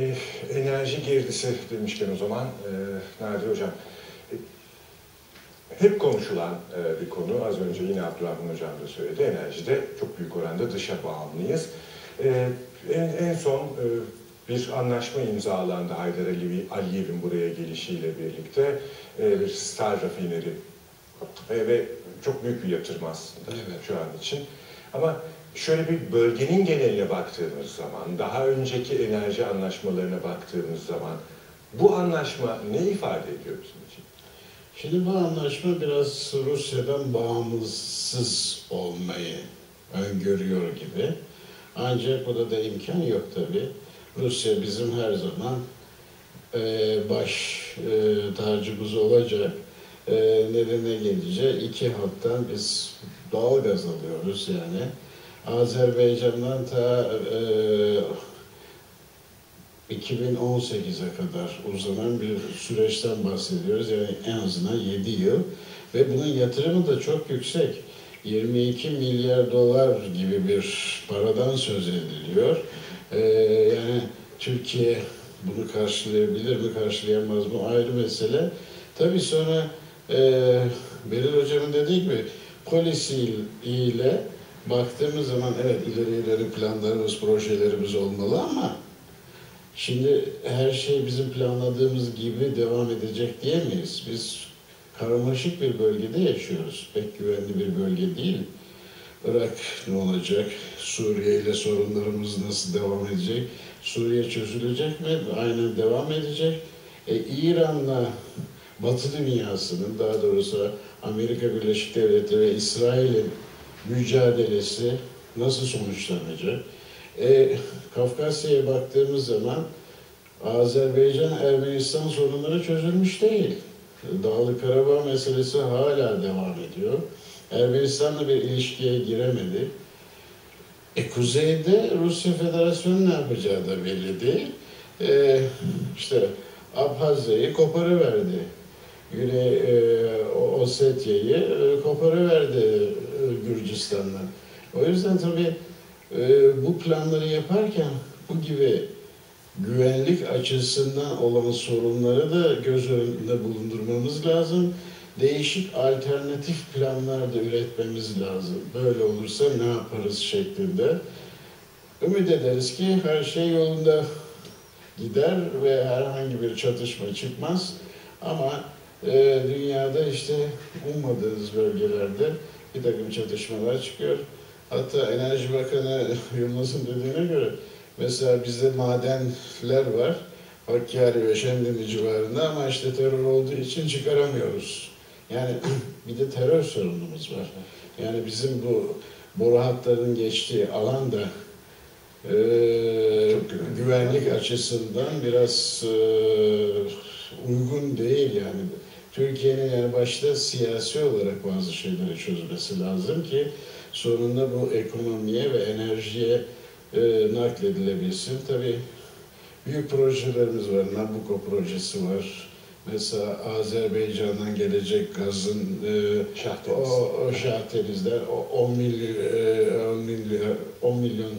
E, enerji girdisi demişken o zaman e, Nadir Hocam, e, hep konuşulan e, bir konu, az önce yine Abdurrahman Hocam da söyledi, enerjide çok büyük oranda dışa bağımlıyız. E, en, en son e, bir anlaşma imzalandı Haydar Aliyev, Aliyev'in buraya gelişiyle birlikte, e, bir star rafineri e, ve çok büyük bir yatırım aslında Evet. şu an için. Ama şöyle bir bölgenin geneline baktığımız zaman, daha önceki enerji anlaşmalarına baktığımız zaman bu anlaşma ne ifade ediyor bizim için? Şimdi bu anlaşma biraz Rusya'dan bağımsız olmayı öngörüyor gibi. Ancak burada da imkan yok tabi. Rusya bizim her zaman e, baş e, tacımız olacak. E, nedene gelince iki hattan biz doğal gaz alıyoruz yani. Azerbaycan'dan ta e, 2018'e kadar uzanan bir süreçten bahsediyoruz. Yani en azından 7 yıl. Ve bunun yatırımı da çok yüksek. 22 milyar dolar gibi bir paradan söz ediliyor. Ee, yani Türkiye bunu karşılayabilir mi, karşılayamaz mı ayrı mesele. Tabii sonra e, Beril Hocam'ın dediği gibi polisi ile baktığımız zaman evet ileri ileri planlarımız, projelerimiz olmalı ama Şimdi her şey bizim planladığımız gibi devam edecek diyemeyiz. Biz karmaşık bir bölgede yaşıyoruz. Pek güvenli bir bölge değil. Irak ne olacak? Suriye ile sorunlarımız nasıl devam edecek? Suriye çözülecek mi? Aynen devam edecek. E, İran'la Batı dünyasının, daha doğrusu Amerika Birleşik Devletleri ve İsrail'in mücadelesi nasıl sonuçlanacak? E, Kafkasya'ya baktığımız zaman Azerbaycan-Ermenistan sorunları çözülmüş değil. Dağlık Karabağ meselesi hala devam ediyor. Ermenistan'la bir ilişkiye giremedi. E, kuzeyde Rusya Federasyonu ne yapacağı da belli değil. E, işte Abhazya'yı koparıverdi. Güney e, Osetya'yı e, koparıverdi e, Gürcistan'dan. O yüzden tabii bu planları yaparken bu gibi güvenlik açısından olan sorunları da göz önünde bulundurmamız lazım. Değişik alternatif planlar da üretmemiz lazım. Böyle olursa ne yaparız şeklinde. Ümit ederiz ki her şey yolunda gider ve herhangi bir çatışma çıkmaz. Ama e, dünyada işte ummadığınız bölgelerde bir takım çatışmalar çıkıyor. Hatta Enerji Bakanı Yılmaz'ın dediğine göre mesela bizde madenler var. Hakkari ve Şemdinli civarında ama işte terör olduğu için çıkaramıyoruz. Yani bir de terör sorunumuz var. Yani bizim bu boru hatlarının geçtiği alan da e, güvenlik açısından biraz e, uygun değil yani. Türkiye'nin yani başta siyasi olarak bazı şeyleri çözmesi lazım ki sonunda bu ekonomiye ve enerjiye e, nakledilebilsin. Tabii büyük projelerimiz var. Nabucco projesi var. Mesela Azerbaycan'dan gelecek gazın e, Şahdeniz. o, o Şahdenizler o 10 milyon, e, 10 milyon, 10 milyon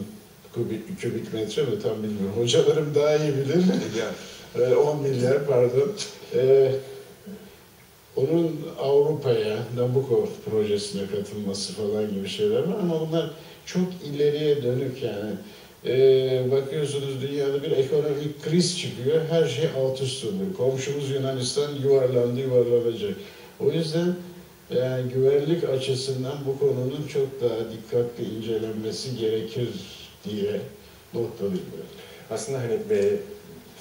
kubik, kübik metre mi tam bilmiyorum. Hocalarım daha iyi bilir. Yani E, 10 milyar pardon. E, onun Avrupa'ya, Nabucco projesine katılması falan gibi şeyler var ama bunlar çok ileriye dönük yani. E, bakıyorsunuz dünyada bir ekonomik kriz çıkıyor, her şey alt üst oluyor. Komşumuz Yunanistan yuvarlandı, yuvarlanacak. O yüzden yani güvenlik açısından bu konunun çok daha dikkatli incelenmesi gerekir diye noktalayayım. aslında hani e,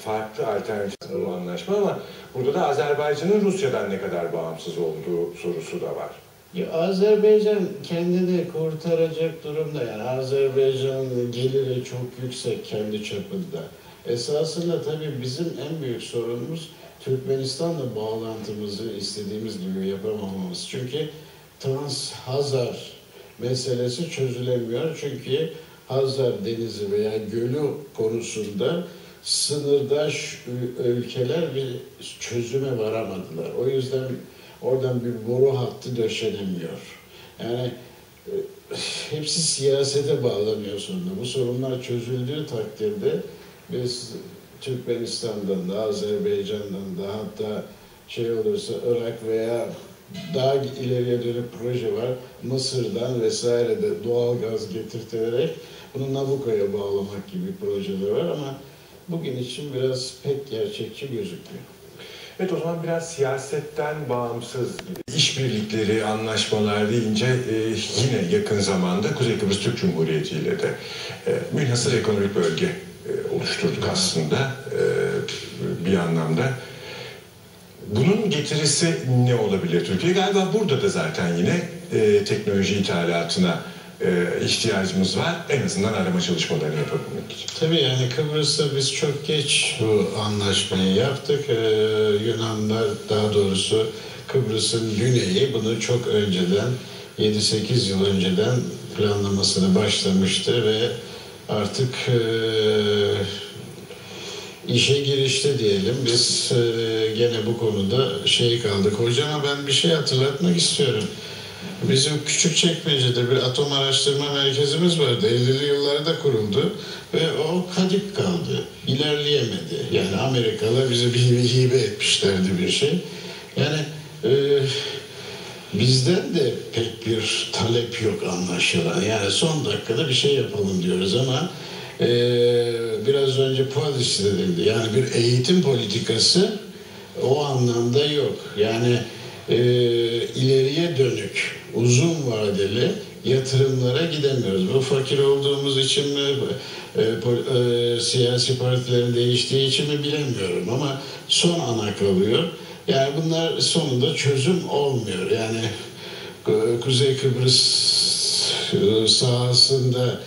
farklı alternatif bu anlaşma ama burada da Azerbaycan'ın Rusya'dan ne kadar bağımsız olduğu sorusu da var. Ya Azerbaycan kendini kurtaracak durumda yani Azerbaycan geliri çok yüksek kendi çapında. Esasında tabii bizim en büyük sorunumuz Türkmenistan'la bağlantımızı istediğimiz gibi yapamamamız. Çünkü Trans-Hazar meselesi çözülemiyor. Çünkü Hazar Denizi veya gölü konusunda sınırdaş ül- ülkeler bir çözüme varamadılar. O yüzden oradan bir boru hattı döşenemiyor. Yani e, hepsi siyasete bağlanıyor sonunda. Bu sorunlar çözüldüğü takdirde biz Türkmenistan'dan da, Azerbaycan'dan da hatta şey olursa Irak veya daha ileriye dönük proje var. Mısır'dan vesaire de doğal gaz getirtilerek bunu Nabucco'ya bağlamak gibi projeler var ama bugün için biraz pek gerçekçi gözükmüyor. Evet o zaman biraz siyasetten bağımsız işbirlikleri, anlaşmalar deyince e, yine yakın zamanda Kuzey Kıbrıs Türk Cumhuriyeti ile de e, münhasır ekonomik bölge e, oluşturduk aslında e, bir anlamda. Bunun getirisi ne olabilir Türkiye? Galiba burada da zaten yine e, teknoloji ithalatına e, ihtiyacımız var. En azından arama çalışmalarını yapabilmek için. Tabii yani Kıbrıs'ta biz çok geç bu anlaşmayı yaptık. Ee, Yunanlar daha doğrusu Kıbrıs'ın güneyi bunu çok önceden 7-8 yıl önceden planlamasını başlamıştı ve artık e, işe girişte diyelim. Biz e, gene bu konuda şey kaldık. Hocama ben bir şey hatırlatmak istiyorum. Bizim küçük çekmecede bir atom araştırma merkezimiz vardı. 50'li yıllarda kuruldu ve o kadik kaldı. İlerleyemedi. Yani Amerikalılar bize bir hibe, etmişlerdi bir şey. Yani e, bizden de pek bir talep yok anlaşılan. Yani son dakikada bir şey yapalım diyoruz ama e, biraz önce policy denildi. Yani bir eğitim politikası o anlamda yok. Yani e, ileriye dönük, uzun vadeli yatırımlara gidemiyoruz. Bu fakir olduğumuz için mi, e, e, siyasi partilerin değiştiği için mi bilemiyorum ama son ana kalıyor. Yani bunlar sonunda çözüm olmuyor. Yani e, Kuzey Kıbrıs e, sahasında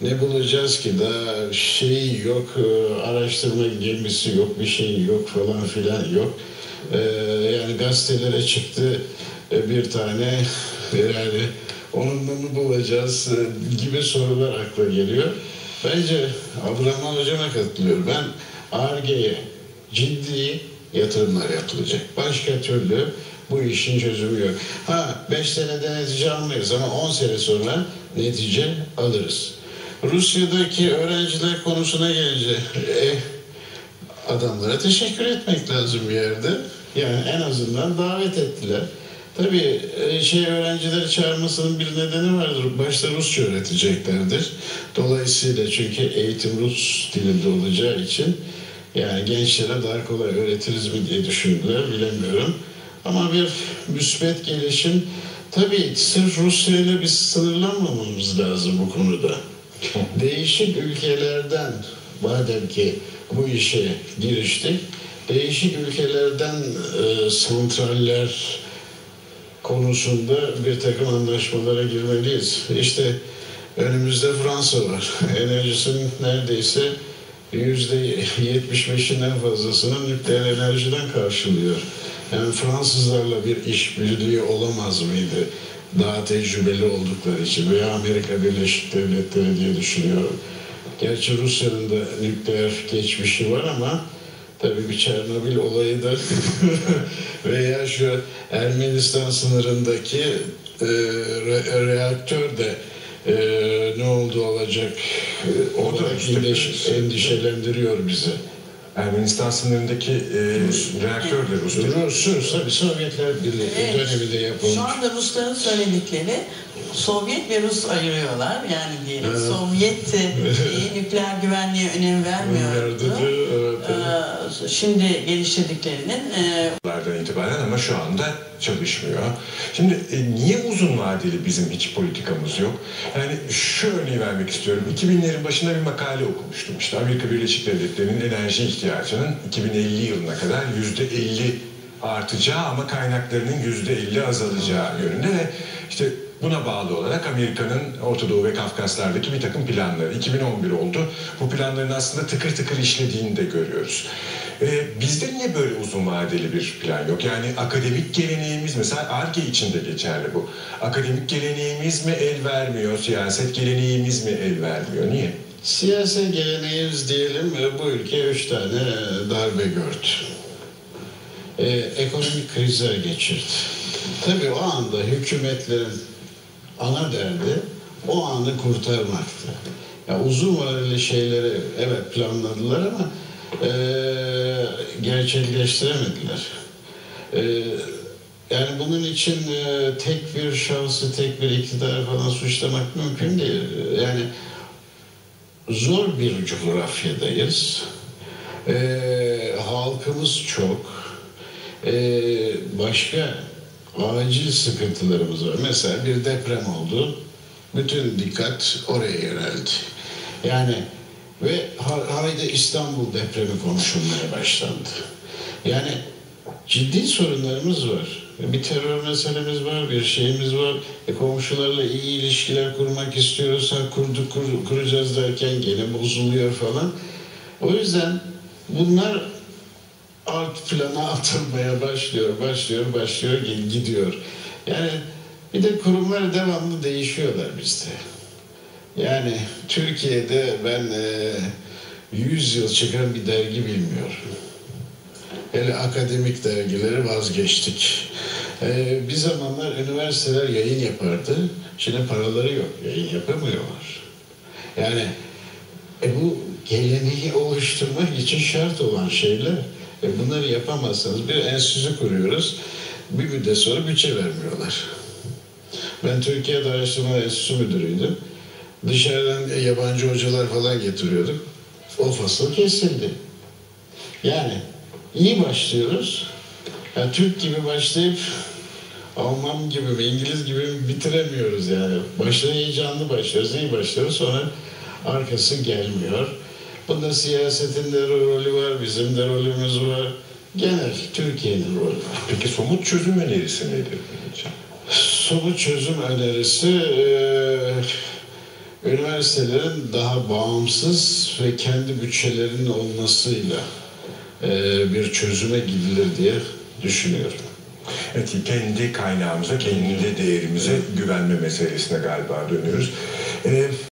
ne bulacağız ki daha şey yok, e, araştırma gemisi yok, bir şey yok falan filan yok. E, yani gazetelere çıktı e, bir tane yani onunla mı bulacağız e, gibi sorular akla geliyor. Bence Abdurrahman Hocam'a katılıyorum. Ben ARGE'ye ciddi yatırımlar yapılacak. Başka türlü bu işin çözümü yok. Ha 5 senede netice almayız ama 10 sene sonra netice alırız. Rusya'daki öğrenciler konusuna gelince e, adamlara teşekkür etmek lazım bir yerde. Yani en azından davet ettiler. Tabii e, şey öğrencileri çağırmasının bir nedeni vardır. Başta Rusça öğreteceklerdir. Dolayısıyla çünkü eğitim Rus dilinde olacağı için yani gençlere daha kolay öğretiriz mi diye düşündüler bilemiyorum. Ama bir müsbet gelişim tabii sırf Rusya ile biz sınırlanmamamız lazım bu konuda. Değişik ülkelerden madem ki bu işe giriştik, değişik ülkelerden e, santraller konusunda bir takım anlaşmalara girmeliyiz. İşte önümüzde Fransa var. Enerjisinin neredeyse yüzde 75'inden fazlasını nükleer enerjiden karşılıyor. Yani Fransızlarla bir işbirliği olamaz mıydı? Daha tecrübeli oldukları için veya Amerika Birleşik Devletleri diye düşünüyorum. Gerçi Rusya'nın da nükleer geçmişi var ama tabii bir Çernobil olayı da veya şu Ermenistan sınırındaki e, re- reaktör de e, ne oldu olacak e, O da endişe- endişelendiriyor bizi. Ermenistan sınırındaki e, reaktör de Rus. Rus, Rus tabii Sovyetler Birliği Evet. döneminde yapılmış. Şu anda Rusların söyledikleri Sovyet ve Rus ayırıyorlar. Yani diyelim Evet. Sovyet e, nükleer güvenliğe önem vermiyordu. Verdi, evet, evet. Ee, şimdi geliştirdiklerinin e, itibaren ama şu anda çalışmıyor. Şimdi e, niye uzun vadeli bizim hiç politikamız yok? Yani şu örneği vermek istiyorum. 2000'lerin başında bir makale okumuştum. İşte Amerika Birleşik Devletleri'nin enerji ihtiyacının 2050 yılına kadar %50 artacağı ama kaynaklarının %50 azalacağı yönünde ve işte Buna bağlı olarak Amerika'nın Orta Doğu ve Kafkaslardaki bir takım planları. 2011 oldu. Bu planların aslında tıkır tıkır işlediğini de görüyoruz. Ee, bizde niye böyle uzun vadeli bir plan yok? Yani akademik geleneğimiz mesela ARGE için de geçerli bu. Akademik geleneğimiz mi el vermiyor, siyaset geleneğimiz mi el vermiyor? Niye? Siyasi geleneğimiz diyelim e, bu ülke üç tane darbe gördü. Ee, ekonomik krizler geçirdi. Tabii o anda hükümetlerin ana derdi o anı kurtarmaktı. Ya uzun vadeli şeyleri evet planladılar ama e, gerçekleştiremediler. E, yani bunun için e, tek bir şahsı, tek bir iktidar falan suçlamak mümkün değil. Yani zor bir coğrafyadayız. E, halkımız çok. E, başka acil sıkıntılarımız var. Mesela bir deprem oldu. Bütün dikkat oraya yöneldi. Yani ve ha- haydi İstanbul depremi konuşulmaya başlandı. Yani ciddi sorunlarımız var. Bir terör meselemiz var, bir şeyimiz var. E, komşularla iyi ilişkiler kurmak istiyoruz. Ha, kurduk, kur- kuracağız derken gene bozuluyor falan. O yüzden bunlar alt plana atılmaya başlıyor, başlıyor, başlıyor, gidiyor. Yani bir de kurumlar devamlı değişiyorlar bizde. Yani Türkiye'de ben e, 100 yıl çıkan bir dergi bilmiyorum. Hele akademik dergileri vazgeçtik. E, bir zamanlar üniversiteler yayın yapardı. Şimdi paraları yok, yayın yapamıyorlar. Yani e bu geleneği oluşturmak için şart olan şeyler. E bunları yapamazsanız bir enstitü kuruyoruz. Bir müddet sonra bütçe vermiyorlar. Ben Türkiye'de araştırma enstitüsü müdürüydüm. Dışarıdan e, yabancı hocalar falan getiriyorduk. O fasıl kesildi. Yani iyi başlıyoruz. Ya Türk gibi başlayıp Alman gibi mi, İngiliz gibi mi bitiremiyoruz yani. Başta heyecanlı başlıyoruz, iyi başlıyoruz sonra arkası gelmiyor. Bunda siyasetin de rolü var, bizim de rolümüz var. Genel Türkiye'nin rolü var. Peki somut çözüm önerisi nedir bunun için? Somut çözüm önerisi eee, üniversitelerin daha bağımsız ve kendi bütçelerinin olmasıyla eee, bir çözüme gidilir diye düşünüyorum. Evet, kendi kaynağımıza, kendi değerimize güvenme meselesine galiba dönüyoruz. Ee,